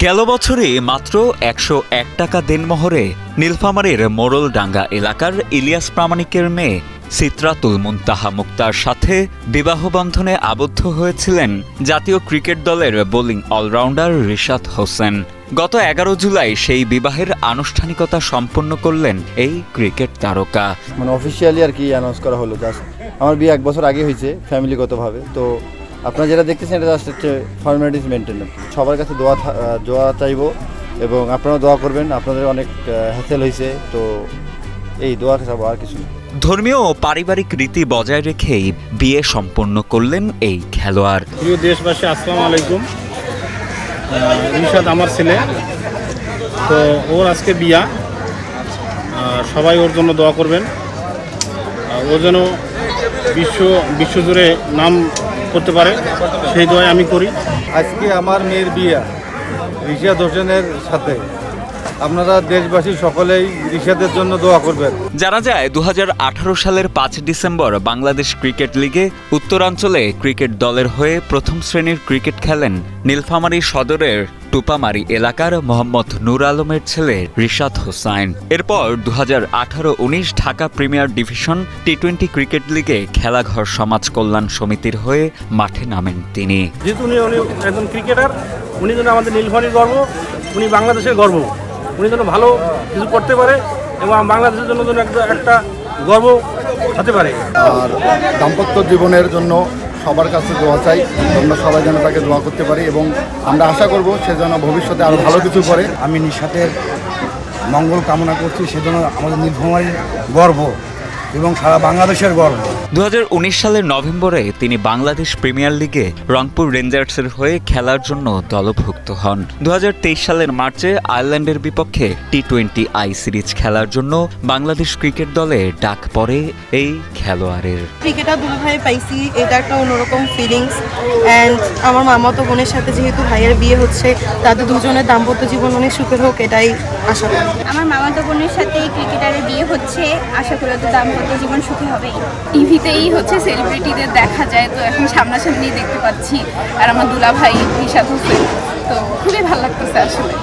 গেল বছরে মাত্র একশো এক টাকা দেনমোহরে নীলফামারীর মোড়লডাঙ্গা এলাকার ইলিয়াস প্রামাণিকের মেয়ে সিত্রাতুল মুনতাহা মুক্তার সাথে বিবাহ বন্ধনে আবদ্ধ হয়েছিলেন জাতীয় ক্রিকেট দলের বোলিং অলরাউন্ডার রিশাদ হোসেন। গত এগারো জুলাই সেই বিবাহের আনুষ্ঠানিকতা সম্পন্ন করলেন এই ক্রিকেট তারকা। মানে অফিসিয়ালি আর কি অ্যানাউন্স করা হলো আমার বিয়ে এক বছর আগে হয়েছে ফ্যামিলিগতভাবে তো আপনারা যেটা দেখতেছেন এটা জাস্ট হচ্ছে ফর্মালিটিস মেনটেন সবার কাছে দোয়া থা- দোয়া চাইব এবং আপনারা দোয়া করবেন আপনাদের অনেক হ্যাসেল হয়েছে তো এই দোয়া চাবো আর কিছু ধর্মীয় ও পারিবারিক রীতি বজায় রেখেই বিয়ে সম্পন্ন করলেন এই খেলোয়াড়। প্রিয় দেশবাসী আসসালামু আলাইকুম। রিশাদ আমার ছেলে তো ওর আজকে বিয়া। সবাই ওর জন্য দোয়া করবেন। ও যেন বিশ্ব বিশ্বজুড়ে নাম করতে পারে সেই দোয়াই আমি করি। আজকে আমার মেয়ের বিয়া রিশাদ হোসেনের সাথে। আপনারা দেশবাসী সকলেই রিশাদের জন্য দোয়া করবেন। জানা যায় দু হাজার আঠারো সালের পাঁচ ডিসেম্বর বাংলাদেশ ক্রিকেট লিগে উত্তরাঞ্চলে ক্রিকেট দলের হয়ে প্রথম শ্রেণির ক্রিকেট খেলেন নীলফামারী সদরের টুপামারি এলাকার মোহাম্মদ নূর আলমের ছেলে রিশাদ হোসাইন। এরপর দু আঠারো উনিশ Dhaka premier division T twenty cricket লিগে খেলাঘর সমাজ কল্যাণ সমিতির হয়ে মাঠে নামেন তিনি। যেহেতু উনি একজন ক্রিকেটার উনি যেন আমাদের নীলফানির গর্ব উনি বাংলাদেশের গর্ব। উনি যেন ভালো কিছু করতে পারে এবং বাংলাদেশের জন্য যেন একটা গর্ব হতে পারে। আর দাম্পত্য জীবনের জন্য সবার কাছে দোয়া চাই। আমরা সবাই যেন তাকে দোয়া করতে পারি এবং আমরা আশা করব সে যেন ভবিষ্যতে আরও ভালো কিছু করে। আমি নিঃসাতের মঙ্গল কামনা করছি সেজন্য আমাদের নির্ভময় গর্ব এবং সারা বাংলাদেশের গর্ব। দু সালের নভেম্বরে তিনি বাংলাদেশ প্রিমিয়ার লিগে রংপুর রেঞ্জার্সের হয়ে খেলার জন্য দলভুক্ত হন। দু হাজার তেইশ সালের মার্চে আয়ারল্যান্ডের বিপক্ষে টি টোয়েন্টি আই সিরিজ খেলার জন্য বাংলাদেশ ক্রিকেট দলে ডাক পড়ে এই খেলোয়াড়ের। ক্রিকেটার দুই ভাই পাইছি এটা একটা অন্যরকম ফিলিংস অ্যান্ড আমার মামাতো বোনের সাথে যেহেতু ভাইয়ের বিয়ে হচ্ছে তাদের দুজনের দাম্পত্য জীবন অনেক সুখের হোক এটাই আশা করি। আমার মামাতো বোনের সাথে ক্রিকেটারের বিয়ে হচ্ছে আশা করি তো জীবন সুখী হবেই। টিভিতেই হচ্ছে সেলিব্রিটিদের দেখা যায়, তো এখন সামনাসামনি দেখতে পাচ্ছি। আর আমার দুলা ভাই রিশাদ হোসেন, তো খুবই ভালো লাগতেছে আসলে।